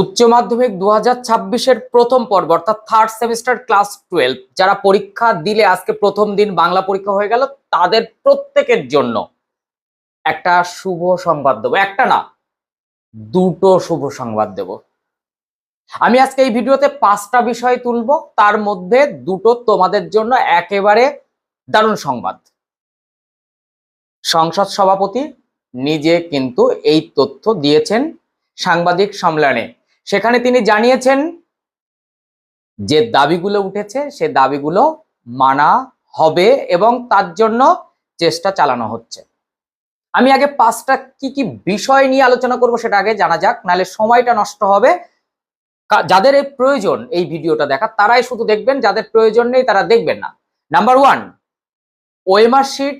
উচ্চ মাধ্যমিক দু হাজার ছাব্বিশের প্রথম পর্ব, অর্থাৎ থার্ড সেমিস্টার ক্লাস টুয়েলভ যারা পরীক্ষা দিলে আজকে প্রথম দিন বাংলা পরীক্ষা হয়ে গেল, তাদের প্রত্যেকের জন্য একটা শুভ সংবাদ দেবো। একটা না, দুটো শুভ সংবাদ দেব। আমি আজকে এই ভিডিওতে পাঁচটা বিষয় তুলব, তার মধ্যে দুটো তোমাদের জন্য একেবারে দারুণ সংবাদ। সংসদ সভাপতি নিজে কিন্তু এই তথ্য দিয়েছেন সাংবাদিক সম্মেলনে। সেখানে তিনি জানিয়েছেন যে দাবিগুলো উঠেছে, সে দাবিগুলো মানা হবে এবং তার জন্য চেষ্টা চালানো হচ্ছে। আমি আগে পাঁচটা কি কি বিষয় নিয়ে আলোচনা করব সেটা আগে জানা যাক, নাহলে সময়টা নষ্ট হবে। যাদের এই প্রয়োজন এই ভিডিওটা দেখা, তারাই শুধু দেখবেন, যাদের প্রয়োজন নেই তারা দেখবেন না। নাম্বার ওয়ান ওয়েমার শিট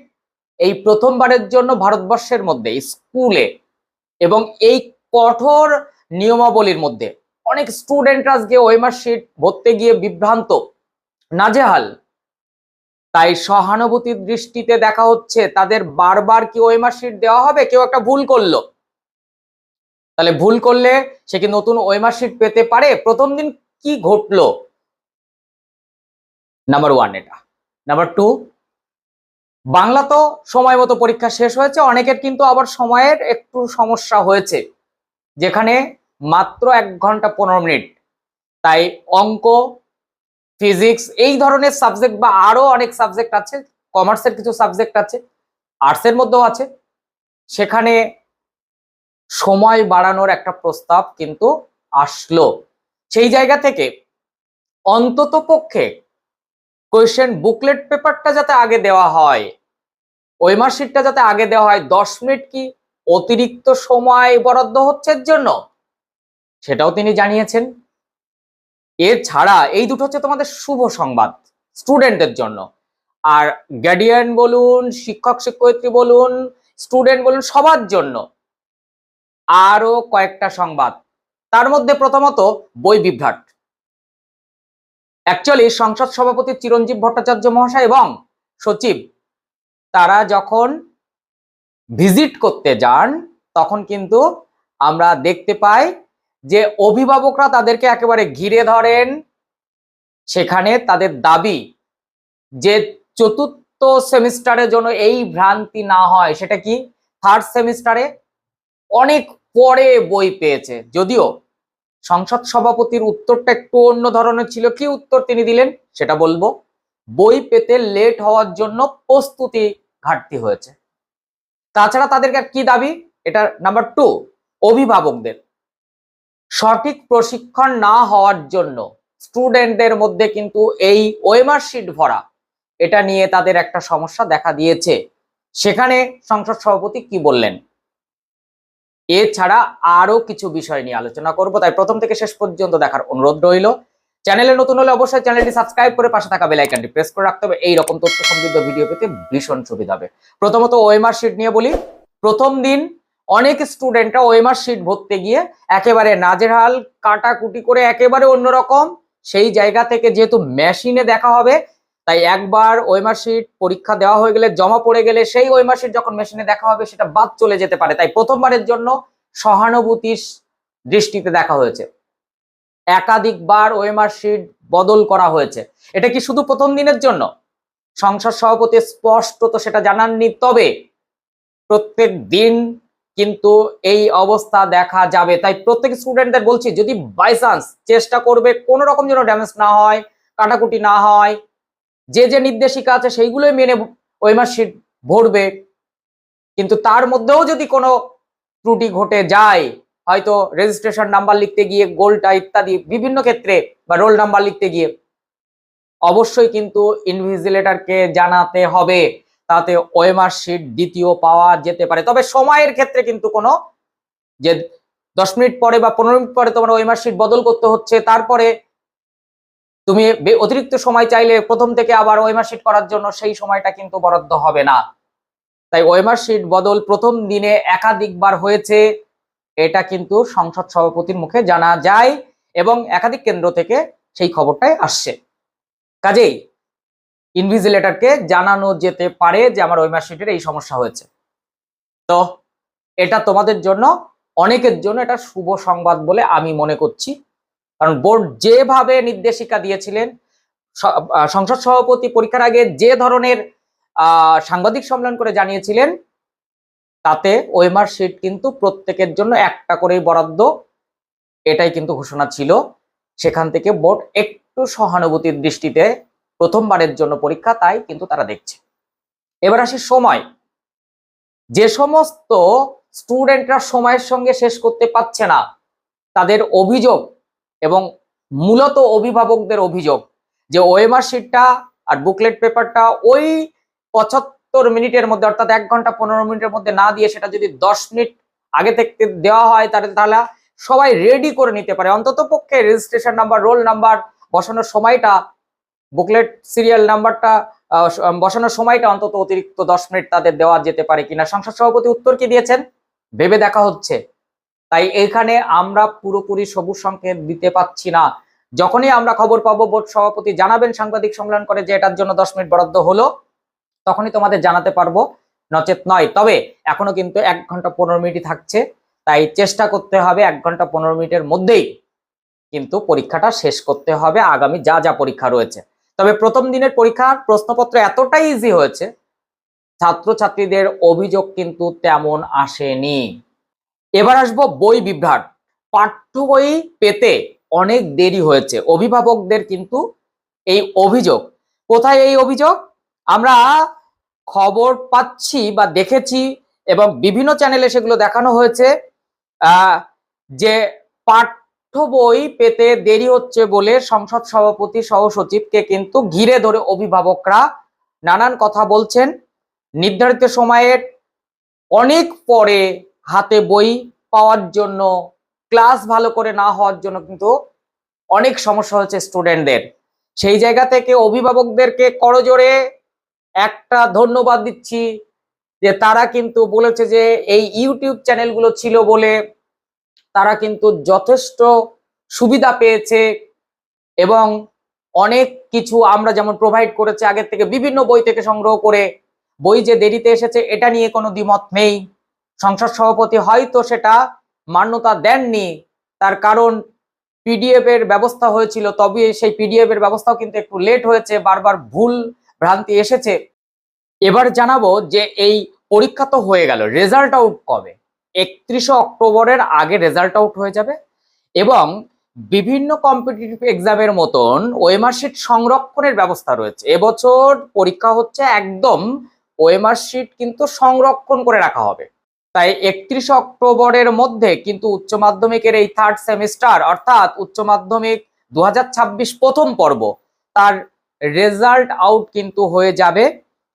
এই প্রথমবারের জন্য ভারতবর্ষের মধ্যে, স্কুলে এবং এই কঠোর নিয়মাবলীর মধ্যে। অনেক স্টুডেন্টরা আজকে ওয়েমার শিট ভরতে গিয়ে বিভ্রান্ত। নাজেহাল। তাই সহানুভূতির দৃষ্টিতে দেখা হচ্ছে, তাদের বারবার কি ওয়েমার শিট দেওয়া হবে? কেউ একটা ভুল করল। তাহলে ভুল করলে সে কি নতুন ওয়েমার শিট পেতে পারে? প্রথম দিন কি ঘটলো? নাম্বার ওয়ান এটা। নাম্বার টু বাংলা তো সময় মতো পরীক্ষা শেষ হয়েছে, অনেকের কিন্তু আবার সময়ের একটু সমস্যা হয়েছে। যেখানে মাত্র এক ঘণ্টা পনেরো মিনিট। তাই অঙ্ক ফিজিক্স এই ধরনের সাবজেক্ট বা আরও অনেক সাবজেক্ট আছে কমার্সের কিছু সাবজেক্ট আছে আর্টসের মধ্যেও আছে। সেখানে সময় বাড়ানোর একটা প্রস্তাব কিন্তু আসলো। সেই জায়গা থেকে অন্তত পক্ষে কোয়েশ্চেন বুকলেট পেপারটা যাতে আগে দেওয়া হয়, ওই মার্কশিটটা যাতে আগে দেওয়া হয়, দশ মিনিট কি অতিরিক্ত সময় বরাদ্দ হচ্ছে এর জন্য, সেটাও তিনি জানিয়েছেন। এছাড়া এই দুটো হচ্ছে তোমাদের শুভ সংবাদ, স্টুডেন্টদের জন্য। আর গার্ডিয়ান বলুন, শিক্ষক, শিক্ষয়িত্রী বলুন, স্টুডেন্ট বলুন, সবার জন্য আরও কয়েকটা সংবাদ। তার মধ্যে প্রথমত বই বিভ্রাট। অ্যাকচুয়ালি সংসদ সভাপতি চিরঞ্জীব ভট্টাচার্য মহাশয় এবং সচিব, তারা যখন ভিজিট করতে যান, তখন কিন্তু আমরা দেখতে পাই যে অভিভাবকরা তাদেরকে একেবারে ঘিরে ধরেন। সেখানে তাদের দাবি যে চতুর্থ সেমিস্টারের জন্য এই ভ্রান্তি না হয়, সেটা কি? থার্ড সেমিস্টারে অনেক পরে বই পেয়েছে। যদিও সংসদ সভাপতির উত্তরটা একটু অন্য ধরনের ছিল, কি উত্তর তিনি দিলেন সেটা বলব। বই পেতে লেট হওয়ার জন্য প্রস্তুতি ঘাটতি হয়েছে। তাছাড়া তাদেরকে কি দাবি? এটা নাম্বার টু অভিভাবকদের। সঠিক প্রশিক্ষণ না হওয়ার জন্য স্টুডেন্টদের মধ্যে কিন্তু এই ওয়েমার শিট ভরা, এটা নিয়ে তাদের একটা সমস্যা দেখা দিয়েছে। সেখানে সংসদ সভাপতি কি বললেন? এছাড়া আরও কিছু বিষয় নিয়ে আলোচনা করব। তাই প্রথম থেকে শেষ পর্যন্ত দেখার অনুরোধ রইল। চ্যানেলে নতুন হলে অবশ্যই চ্যানেলটি সাবস্ক্রাইব করে পাশে থাকা বেল আইকনটি প্রেস করে রাখতে হবে। এই রকম তথ্য সমৃদ্ধ ভিডিও পেতে ভীষণ সুবিধা হবে। প্রথমত ওএমআর শিট নিয়ে বলি। প্রথম দিন অনেক স্টুডেন্টরা ওএমআর শিট ভরতে গিয়ে একেবারে নাজেহাল, কাটাকুটি করে একেবারে অন্যরকম। সেই জায়গা থেকে যেহেতু মেশিনে দেখা হবে, তাই একবার ওয়েমার শিট পরীক্ষা দেওয়া হয়ে গেলে, জমা পড়ে গেলে সেই ওয়েমার শিট যখন মেশিনে দেখা হবে, সেটা বাদ চলে যেতে পারে। তাই প্রথমবারের জন্য সহানুভূতির দৃষ্টিতে দেখা হয়েছে। একাধিকবার ওয়েমার শিট বদল করা হয়েছে। এটা কি শুধু প্রথম দিনের জন্য? সংসদ সভাপতি স্পষ্ট তো সেটা জানাননি, তবে প্রত্যেক দিন কিন্তু এই অবস্থা দেখা যাবে। তাই প্রত্যেক স্টুডেন্টদের বলছি, যদি বাই চান্স চেষ্টা করবে কোনো রকম যেন ড্যামেজ না হয়, কাটাকুটি না হয়, যে যে নির্দেশিকা আছে সেইগুলোই মেনে ওয়েমার শিট ভরবে। কিন্তু তার মধ্যেও যদি কোনো ত্রুটি ঘটে যায় হয়তো রেজিস্ট্রেশন নাম্বার লিখতে গিয়ে গোলটা ইত্যাদি বিভিন্ন ক্ষেত্রে বা রোল নাম্বার লিখতে গিয়ে, অবশ্যই কিন্তু ইনভিজিলেটরকে জানাতে হবে। তাতে ওয়েমার শিট দ্বিতীয় পাওয়া যেতে পারে। তবে সময়ের ক্ষেত্রে কিন্তু কোনো যে দশ মিনিট পরে বা পনেরো মিনিট পরে তোমার ওয়েমার শিট বদল করতে হচ্ছে, তারপরে তুমি অতিরিক্ত সময় চাইলে প্রথম থেকে আবার ওয়েমার শিট করার জন্য সেই সময়টা কিন্তু বরাদ্দ হবে না। তাই ওয়েমার শিট বদল প্রথম দিনে একাধিকবার হয়েছে। এটা কিন্তু সংসদ সভাপতির মুখে জানা যায় এবং একাধিক কেন্দ্র থেকে সেই খবরটাই আসছে। কাজেই ইনভিজিলেটরকে জানানো যেতে পারে যে আমার ওই শিটের এই সমস্যা হয়েছে। তো এটা তোমাদের জন্য, অনেকের জন্য এটা শুভ সংবাদ বলে আমি মনে করছি। কারণ বোর্ড যেভাবে নির্দেশিকা দিয়েছিলেন সংসদ সভাপতি পরীক্ষার আগে যে ধরনের সাংবাদিক সম্মেলন করে জানিয়েছিলেন তাতে ওয়েমার শিট কিন্তু প্রত্যেকের জন্য একটা করেই বরাদ্দ। এটাই কিন্তু ঘোষণা ছিল। সেখান থেকে বোর্ড একটু সহানুভূতির দৃষ্টিতে প্রথমবারের জন্য পরীক্ষা, তাই কিন্তু তারা দেখছে। এবার আসি সময়। যে সমস্ত স্টুডেন্টরা সময়ের সঙ্গে শেষ করতে পারছে না, তাদের অভিযোগ এবং মূলত অভিভাবকদের অভিযোগ যে ওয়েমার শিটটা আর বুকলেট পেপারটা ওই পঁচাত্তর মিনিটের মধ্যে, অর্থাৎ এক ঘণ্টা পনেরো মিনিটের মধ্যে না দিয়ে সেটা যদি দশ মিনিট আগে থেকে দেওয়া হয়, তাহলে তাহলে সবাই রেডি করে নিতে পারে। অন্তত পক্ষে রেজিস্ট্রেশন নাম্বার রোল নাম্বার বসানোর সময়টা বুকলেট সিরিয়াল নাম্বারটা বসানোর সময়টা অন্তত অতিরিক্ত দশ মিনিট তাদের দেওয়া যেতে পারে কিনা। সংসদ সভাপতি উত্তর কি দিয়েছেন? ভেবে দেখা হচ্ছে। তাই এখানে আমরা পুরোপুরি সবুজ সংকেত দিতে পাচ্ছি না। যখনই আমরা খবর পাবো, বোর্ড সভাপতি জানাবেন, সাংবাদিক সম্মেলন করে যে এটার জন্য দশ মিনিট বরাদ্দ হলো। তখনই তোমাদের জানাতে পারব, নচেত নয়। তবে এখনও কিন্তু এক ঘণ্টা পনেরো মিনিটই থাকছে, তাই চেষ্টা করতে হবে এক ঘণ্টা পনেরো মিনিটের মধ্যেই কিন্তু পরীক্ষাটা শেষ করতে হবে, আগামী যা যা পরীক্ষা রয়েছে। তবে প্রথম দিনের পরীক্ষার প্রশ্নপত্র এতটাই ইজি হয়েছে, ছাত্রছাত্রীদের অভিযোগ কিন্তু তেমন আসেনি। এবার আসব বই বিভ্রাট। পাঠ্য বই পেতে অনেক দেরি হয়েছে, অভিভাবকদের কিন্তু এই অভিযোগ। কোথায় এই অভিযোগ? আমরা খবর পাচ্ছি বা দেখেছি এবং বিভিন্ন চ্যানেলে সেগুলো দেখানো হয়েছে যে পাঠ্য বই পেতে দেরি হচ্ছে বলে সংসদ সভাপতি সহ সচিবকে কিন্তু ঘিরে ধরে অভিভাবকরা নানান কথা বলছেন। নির্ধারিত সময়ের অনেক পরে হাতে বই পাওয়ার জন্য, ক্লাস ভালো করে না হওয়ার জন্য কিন্তু অনেক সমস্যা হচ্ছে স্টুডেন্টদের সেই জায়গা থেকে অভিভাবকদেরকে করজোরে একটা ধন্যবাদ দিচ্ছি যে তারা কিন্তু বলেছে যে এই ইউটিউব চ্যানেলগুলো ছিল বলে তারা কিন্তু যথেষ্ট সুবিধা পেয়েছে এবং অনেক কিছু আমরা যেমন প্রোভাইড করেছে আগের থেকে বিভিন্ন বই থেকে সংগ্রহ করে, বই যে দেরিতে এসেছে এটা নিয়ে কোনো দ্বিমত নেই। সংসদ সভাপতি হয়তো সেটা মান্যতা দেননি, তার কারণ পিডিএফ এর ব্যবস্থা হয়েছিল, তবে সেই পিডিএফ এর ব্যবস্থাও কিন্তু একটু লেট হয়েছে, বারবার ভুল ভ্রান্তি এসেছে। এবার জানাব যে এই পরীক্ষা তো হয়ে গেল রেজাল্ট আউট কবে? একত্রিশে অক্টোবরের আগে রেজাল্ট আউট হয়ে যাবে এবং বিভিন্ন কম্পিটিটিভ এক্সামের মতন ওএমআর শিট সংরক্ষণের ব্যবস্থা রয়েছে। এবছর পরীক্ষা হচ্ছে একদম ওএমআর শিট কিন্তু সংরক্ষণ করে রাখা হবে। তাই একত্রিশে অক্টোবরের মধ্যে কিন্তু উচ্চ মাধ্যমিকের এই থার্ড সেমিস্টার অর্থাৎ উচ্চ মাধ্যমিক দু হাজার ছাব্বিশ প্রথম পর্ব, তার রেজাল্ট আউট কিন্তু হয়ে যাবে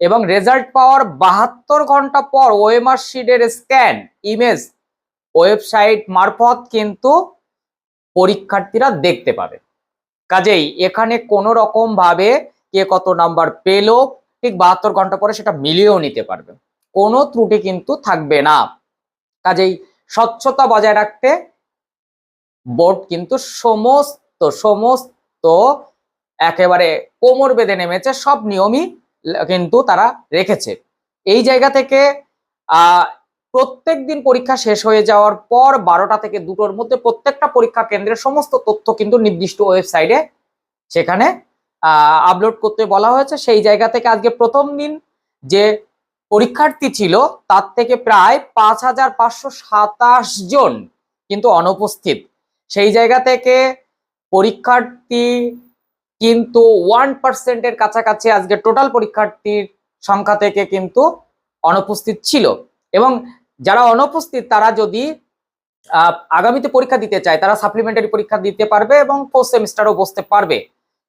এবং রেজাল্ট পাওয়ার বাহাত্তর ঘণ্টা পর ওএমআর শিটের স্ক্যান, ইমেজ, ওয়েবসাইট মারফত কিন্তু পরীক্ষার্থীরা দেখতে পাবে। কাজেই এখানে কোনো রকম ভাবে কে কত নাম্বার পেল, ঠিক বাহাত্তর ঘণ্টা পরে সেটা মিলিয়েও নিতে পারবে। কোনো ত্রুটি কিন্তু থাকবে না। কাজেই স্বচ্ছতা বজায় রাখতে বোর্ড কিন্তু সমস্ত সমস্ত একেবারে কোমর বেঁধে নেমেছে, সব নিয়মই কিন্তু তারা রেখেছে। এই জায়গা থেকে প্রত্যেক দিন পরীক্ষা শেষ হয়ে যাওয়ার পর বারোটা থেকে দুটোর মধ্যে প্রত্যেকটা পরীক্ষা কেন্দ্রের সমস্ত তথ্য কিন্তু নির্দিষ্ট ওয়েবসাইটে সেখানে আপলোড করতে বলা হয়েছে। সেই জায়গা থেকে আজকে প্রথম দিন যে পরীক্ষার্থী ছিল, তার থেকে প্রায় পাঁচ হাজার পাঁচশো সাতাশ জন কিন্তু অনুপস্থিত। সেই জায়গা থেকে পরীক্ষার্থী কিন্তু ওয়ান পার্সেন্টের কাছাকাছি আজকে টোটাল পরীক্ষার্থীর সংখ্যা থেকে কিন্তু অনুপস্থিত ছিল। এবং যারা অনুপস্থিত, তারা যদি আগামীতে পরীক্ষা দিতে চায়, তারা সাপ্লিমেন্টারি পরীক্ষা দিতে পারবে এবং ফোর্থ সেমিস্টারও বসতে পারবে।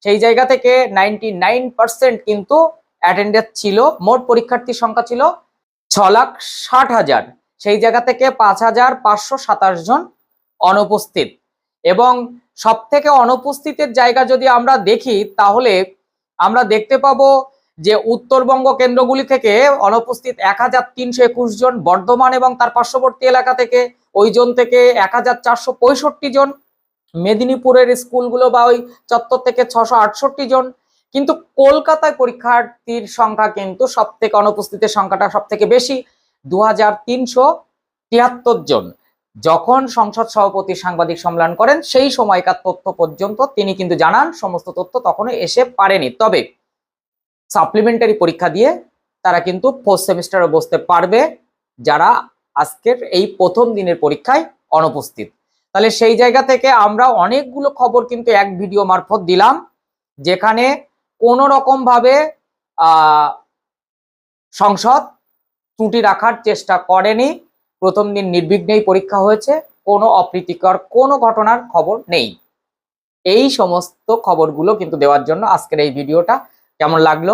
সেই জায়গা থেকে নাইনটি নাইন পার্সেন্ট কিন্তু অ্যাটেন্ডেন্স ছিল, মোট পরীক্ষার্থীর সংখ্যা ছিল ছ লাখ ষাট হাজার। সেই জায়গা থেকে পাঁচ হাজার পাঁচশো সাতাশ জন অনুপস্থিত। এবং সব থেকে অনুপস্থিতের জায়গা যদি আমরা দেখি, তাহলে আমরা দেখতে পাবো যে উত্তরবঙ্গ কেন্দ্রগুলি থেকে অনুপস্থিত এক হাজার তিনশো একুশ জন বর্ধমান এবং তার পার্শ্ববর্তী এলাকা থেকে, ওই জন থেকে এক হাজার চারশো পঁয়ষট্টি জন মেদিনীপুরের স্কুলগুলো বা ওই চত্বর থেকে ছশো আটষট্টি জন। কিন্তু কলকাতায় পরীক্ষার্থীর সংখ্যা কিন্তু সব থেকে অনুপস্থিতের সংখ্যাটা সব থেকে বেশি দু হাজার তিনশো তিয়াত্তর জন। যখন সংসদ সভাপতি সাংবাদিক সম্মেলন করেন সেই সময়কার তথ্য পর্যন্ত তিনি কিন্তু জানান সমস্ত তথ্য তখনো এসে পারেনি। তবে সাপ্লিমেন্টারি পরীক্ষা দিয়ে তারা কিন্তু ফোর্থ সেমিস্টারে বসতে পারবে যারা আজকের এই প্রথম দিনের পরীক্ষায় অনুপস্থিত। তাহলে সেই জায়গা থেকে আমরা অনেকগুলো খবর কিন্তু এক ভিডিও মারফত দিলাম যেখানে কোনো রকম ভাবে আহ, সংসদ ত্রুটি রাখার চেষ্টা করেনি। প্রথম দিন নির্বিঘ্নেই পরীক্ষা হয়েছে, কোনো অপ্রীতিকর কোনো ঘটনার খবর নেই। এই সমস্ত খবরগুলো কিন্তু দেওয়ার জন্য আজকের এই ভিডিওটা কেমন লাগল?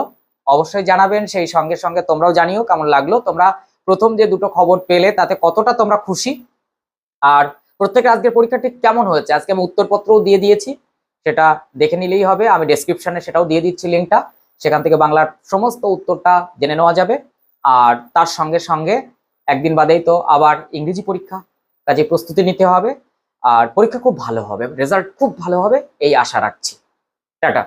অবশ্যই জানাবেন, সেই সঙ্গে সঙ্গে তোমরাও জানিও কেমন লাগল। তোমরা প্রথম যে দুটো খবর পেলে, তাতে কতটা তোমরা খুশি? আর প্রত্যেকের আজকের পরীক্ষাটি কেমন হয়েছে? আজকে আমি উত্তরপত্রও দিয়ে দিয়েছি, সেটা দেখে নিলেই হবে। আমি ডেসক্রিপশনে সেটাও দিয়ে দিচ্ছি লিঙ্কটা সেখান থেকে বাংলার সমস্ত উত্তরটা জেনে নেওয়া যাবে। আর তার সঙ্গে সঙ্গে একদিন বাদেই তো আবার ইংরেজি পরীক্ষা, কাজে প্রস্তুতি নিতে হবে আর পরীক্ষা খুব ভালো হবে রেজাল্ট খুব ভালো হবে, এই আশা রাখছি। টাটা।